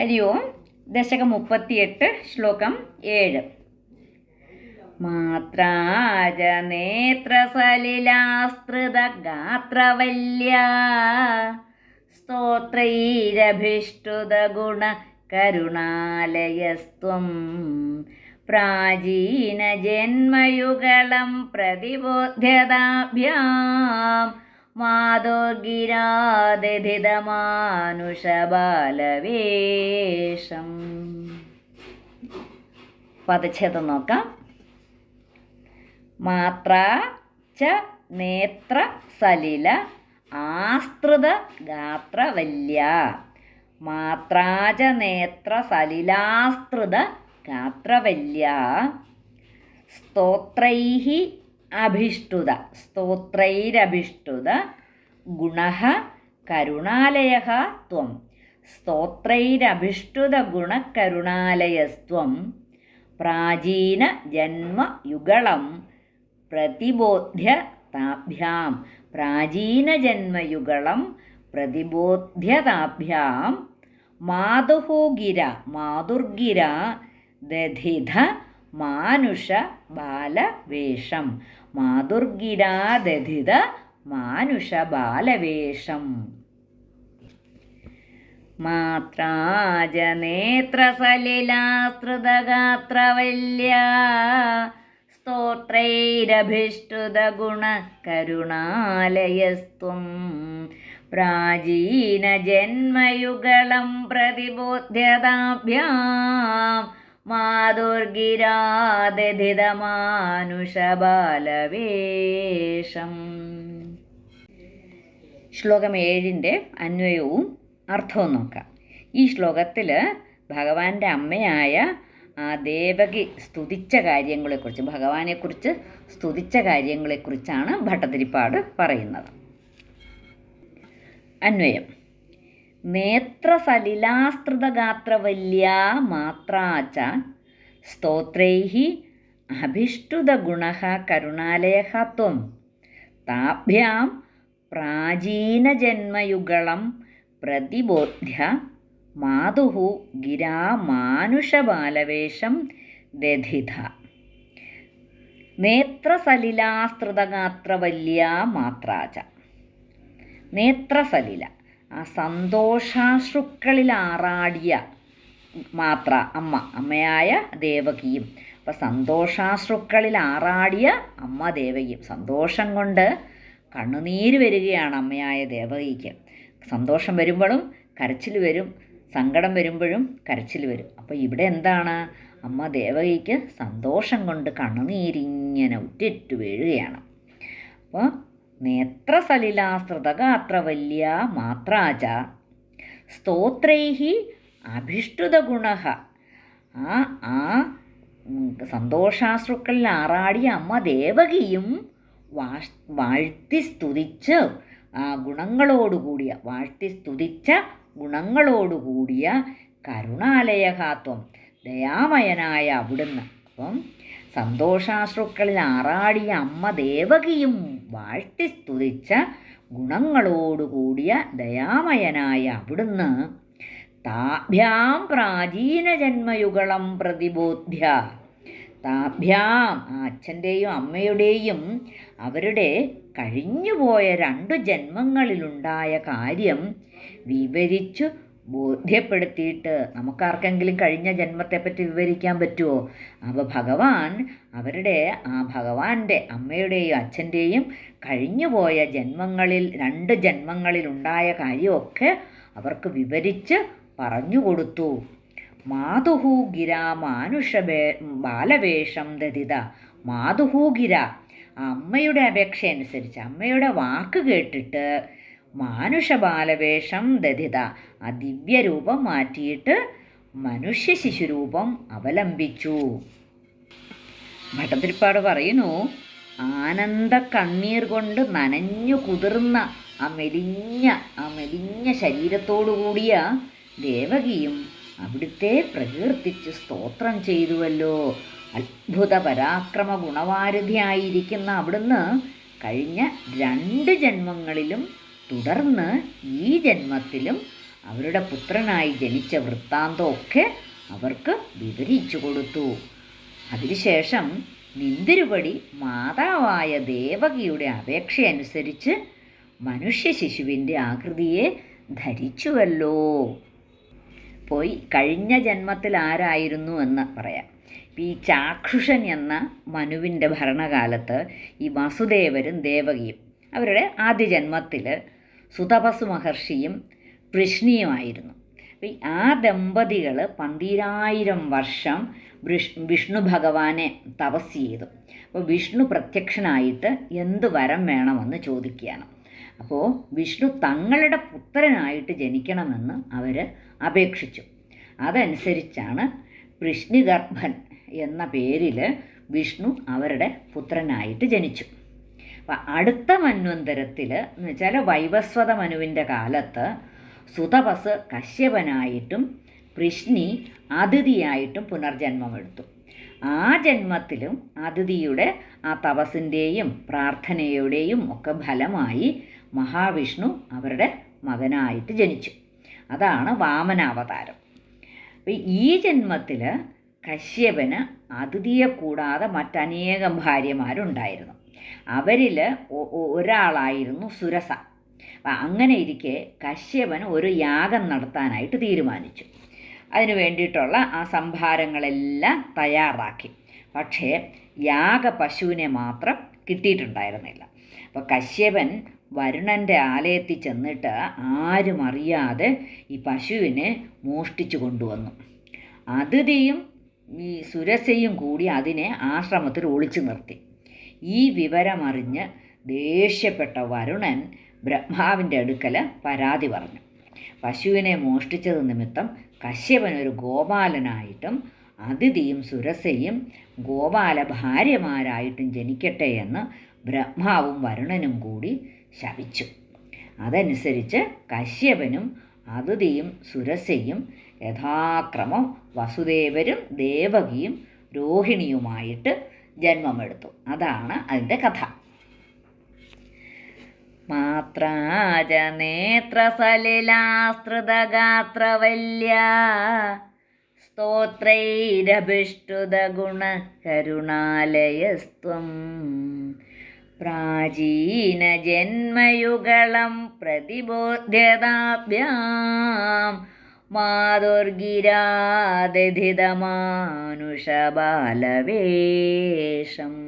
ഹരി ഓം. ദശകം മുപ്പത്തിയെട്ട് ശ്ലോകം ഏഴ്. മാത്രാജ നേത്രസലിലാസ്തൃത ഗാത്രവല്യ സ്തോത്രൈരഭിഷ്ടുത ഗുണ കരുണാലയസ്ത്വം പ്രാചീന ജന്മയുഗളം പ്രതിബോധ്യതാഭ്യാം. മാതോഗിരാദിതമാനുഷബാലവേഷം പദച്ഛേദം നോക്കാം. മാത്ര ച നേത്ര സലില ആസ്തൃത ഗാത്രവല്യ മാത്രാച നേത്ര സലിലാസ്തൃത ഗാത്രവല്യ സ്തോത്രൈः അഭിഷ്ടുത. സ്തോത്രൈരഭിഷ്ടുത. ഗുണ കരുണാലയ ത്വം. സ്തോത്രൈരഭിഷ്ടുത ഗുണകരുണാലയസ്ത്വം. പ്രാചീന ജന്മയുഗളം. പ്രതിബോധ്യ താഭ്യാം പ്രാചീനജന്മയുഗളം പ്രതിബോധ്യതാഭ്യാം. ഗിര മാതുർഗിര ദധിത മാനുഷ ബാലവേഷം. മാതുർഗിരാ ദധിത മാനുഷ ബാലവേഷം മാത്രാജ നേത്രസലിലാസ്തൃതഗാത്രവല്യ സ്തോത്രൈരഭിഷ്ടുത ഗുണ കരുണാലയസ്ത്വം പ്രാചീന ജന്മയുഗളം പ്രതിബോധ്യതാഭ്യാം മാതുർഗിരാദധിത മാനുഷ ബാലവേഷം ശ്ലോകം ഏഴിന്റെ അന്വയവും അർത്ഥവും നോക്കാം. ഈ ശ്ലോകത്തിൽ ഭഗവാന്റെ അമ്മയായ ആ ദേവകി സ്തുതിച്ച കാര്യങ്ങളെക്കുറിച്ച് ഭഗവാനെക്കുറിച്ച് സ്തുതിച്ച കാര്യങ്ങളെക്കുറിച്ചാണ് ഭട്ടതിരിപ്പാട് പറയുന്നത്. അന്വയം. നേത്രസലിലാസ്തൃതഗാത്രവല്യ മാത്രാച സ്തോത്രൈः അഭിഷ്ടുതഗുണഃ കരുണാലയഃ ത്വം. താഭ്യാം പ്രാചീനജന്മയുഗളം പ്രതിബോധ്യ മാതുः ഗിരാ മാനുഷബാലവേഷം ദധിത നേത്രസലിലാസ്തൃതഗാത്രവല്യ മാത്രാച നേത്രസലില. ആ സന്തോഷാശ്രുക്കളിൽ ആറാടിയ മാത്ര അമ്മ അമ്മയായ ദേവകിയും. അപ്പം സന്തോഷാശ്രുക്കളിൽ ആറാടിയ അമ്മ ദേവകിയും. സന്തോഷം കൊണ്ട് കണ്ണുനീര് വരികയാണ് അമ്മയായ ദേവകിക്ക്. സന്തോഷം വരുമ്പോഴും കരച്ചിൽ വരും സങ്കടം വരുമ്പോഴും കരച്ചിൽ വരും. അപ്പോൾ ഇവിടെ എന്താണ്? അമ്മ ദേവകിക്ക് സന്തോഷം കൊണ്ട് കണ്ണുനീരിങ്ങനെ ഉറ്റിറ്റു വീഴുകയാണ്. അപ്പോൾ നേത്രസലിലാസ്തൃതഗാത്രവല്യ മാത്രാച അഭിഷ്ടുത അഭിഷ്ടുതഗുണ ആ ആ സന്തോഷാശ്രുക്കളിൽ ആറാടിയ അമ്മ ദേവകിയും വാഷ് വാഴ്ത്തി സ്തുതിച്ച് ഗുണങ്ങളോടുകൂടിയ വാഴ്ത്തി സ്തുതിച്ച ഗുണങ്ങളോടുകൂടിയ കരുണാലയഹാത്വം ദയാമയനായ അവിടുന്ന്. അപ്പം സന്തോഷാശ്രുക്കളിൽ ആറാടിയ അമ്മ ദേവകിയും വാഴ്ത്തി സ്തുതിച്ച ഗുണങ്ങളോടുകൂടിയ ദയാമയനായ അവിടുന്ന് താഭ്യാം പ്രാചീന ജന്മയുഗളം പ്രതിബോധ്യ. താഭ്യാം അച്ഛന്റെയും അമ്മയുടെയും അവരുടെ കഴിഞ്ഞുപോയ രണ്ടു ജന്മങ്ങളിലുണ്ടായ കാര്യം വിവരിച്ചു ബോധ്യപ്പെടുത്തിയിട്ട് നമുക്കാർക്കെങ്കിലും കഴിഞ്ഞ ജന്മത്തെപ്പറ്റി വിവരിക്കാൻ പറ്റുമോ അപ്പോൾ ഭഗവാൻ അവരുടെ ആ ഭഗവാന്റെ അമ്മയുടെയും അച്ഛന്റെയും കഴിഞ്ഞുപോയ ജന്മങ്ങളിൽ രണ്ട് ജന്മങ്ങളിൽ ഉണ്ടായ കാര്യമൊക്കെ അവർക്ക് വിവരിച്ച് പറഞ്ഞു കൊടുത്തു മാതുഹു ഗിര മാനുഷബേ ബാലവേഷം ദതിത മാതുഹു ഗിര അമ്മയുടെ അപേക്ഷ അനുസരിച്ച് അമ്മയുടെ വാക്ക് കേട്ടിട്ട് മാനുഷ ദധിത. ആ ദിവ്യരൂപം മാറ്റിയിട്ട് മനുഷ്യ ശിശുരൂപം അവലംബിച്ചു. ഭട്ടതിരിപ്പാട് പറയുന്നു ആനന്ദ കണ്ണീർ കൊണ്ട് നനഞ്ഞു കുതിർന്ന ആ മെലിഞ്ഞ ആ മെലിഞ്ഞ ശരീരത്തോടു കൂടിയ ദേവകിയും അവിടുത്തെ പ്രകീർത്തിച്ച് സ്തോത്രം ചെയ്തുവല്ലോ. അത്ഭുത പരാക്രമ ഗുണവാരിധിയായിരിക്കുന്ന അവിടുന്ന് കഴിഞ്ഞ രണ്ട് ജന്മങ്ങളിലും തുടർന്ന് ഈ ജന്മത്തിലും അവരുടെ പുത്രനായി ജനിച്ച വൃത്താന്തമൊക്കെ അവർക്ക് വിവരിച്ചു കൊടുത്തു. അതിനുശേഷം നിന്തിരുപടി മാതാവായ ദേവകിയുടെ അപേക്ഷയനുസരിച്ച് മനുഷ്യ ശിശുവിന്റെ ആകൃതിയെ ധരിച്ചുവല്ലോ. പോയി കഴിഞ്ഞ ജന്മത്തിൽ ആരായിരുന്നു എന്ന് പറയാം. ഈ ചാക്ഷുഷൻ എന്ന മനുവിന്റെ ഭരണകാലത്ത് ഈ വസുദേവരും ദേവകിയും അവരുടെ ആദ്യ ജന്മത്തിൽ സുതപസു മഹർഷിയും വൃഷ്ണിയുമായിരുന്നു ആ ദമ്പതികൾ പന്തിരായിരം വർഷം വിഷ്ണു ഭഗവാനെ തപസ് ചെയ്തു അപ്പോൾ വിഷ്ണു പ്രത്യക്ഷനായിട്ട് എന്ത് വരം വേണമെന്ന് ചോദിക്കുകയാണ്. അപ്പോൾ വിഷ്ണു തങ്ങളുടെ പുത്രനായിട്ട് ജനിക്കണമെന്ന് അവർ അപേക്ഷിച്ചു. അതനുസരിച്ചാണ് വൃഷ്ണിഗർഭൻ എന്ന പേരിൽ വിഷ്ണു അവരുടെ പുത്രനായിട്ട് ജനിച്ചു. അടുത്ത മന്വന്തരത്തിൽ എന്ന് വെച്ചാൽ വൈവസ്വത മനുവിന്റെ കാലത്ത് സുതപസ് കശ്യപനായിട്ടും വൃഷ്ണി അതിഥിയായിട്ടും പുനർജന്മമെടുത്തു. ആ ജന്മത്തിലും അതിഥിയുടെ ആ തപസ്സിന്റെയും പ്രാർത്ഥനയുടെയും ഒക്കെ ഫലമായി മഹാവിഷ്ണു അവരുടെ മകനായിട്ട് ജനിച്ചു. അതാണ് വാമനാവതാരം. ഈ ജന്മത്തിൽ കശ്യപന് അതിഥിയെ കൂടാതെ മറ്റനേകം ഭാര്യമാരുണ്ടായിരുന്നു. അവരിൽ ഒരാളായിരുന്നു സുരസ. അങ്ങനെ ഇരിക്കെ കശ്യപൻ ഒരു യാഗം നടത്താനായിട്ട് തീരുമാനിച്ചു. അതിനു വേണ്ടിയിട്ടുള്ള ആ സംഭാരങ്ങളെല്ലാം തയ്യാറാക്കി. പക്ഷേ യാഗ പശുവിനെ മാത്രം കിട്ടിയിട്ടുണ്ടായിരുന്നില്ല. അപ്പോൾ കശ്യപൻ വരുണന്റെ ആലയത്തിൽ ചെന്നിട്ട് ആരും അറിയാതെ ഈ പശുവിനെ മോഷ്ടിച്ചു കൊണ്ടുവന്നു. അതിഥിയും ഈ സുരസയും കൂടി അതിനെ ആശ്രമത്തിൽ ഒളിച്ചു നിർത്തി. ഈ വിവരമറിഞ്ഞ് ദേഷ്യപ്പെട്ട വരുണൻ ബ്രഹ്മാവിന്റെ അടുക്കൽ പരാതി പറഞ്ഞു. പശുവിനെ മോഷ്ടിച്ചത് നിമിത്തം കശ്യപൻ ഒരു ഗോപാലനായിട്ടും അതിഥിയും സുരസയും ഗോപാല ഭാര്യമാരായിട്ടും ജനിക്കട്ടെ എന്ന് ബ്രഹ്മാവും വരുണനും കൂടി ശപിച്ചു. അതനുസരിച്ച് കശ്യപനും അതിഥിയും സുരസയും യഥാക്രമം വസുദേവരും ദേവകിയും രോഹിണിയുമായിട്ട് ജന്മമെടുത്തു. അതാണ് അതിന്റെ കഥ. മാത്രാജ കരുണാലയസ്ത്വം പ്രാചീന പ്രാചീനജന്മയുഗളം പ്രതിബോധ്യതാഭ്യാം. മാതുർഗിരാദധിതമാനുഷബാലവേഷം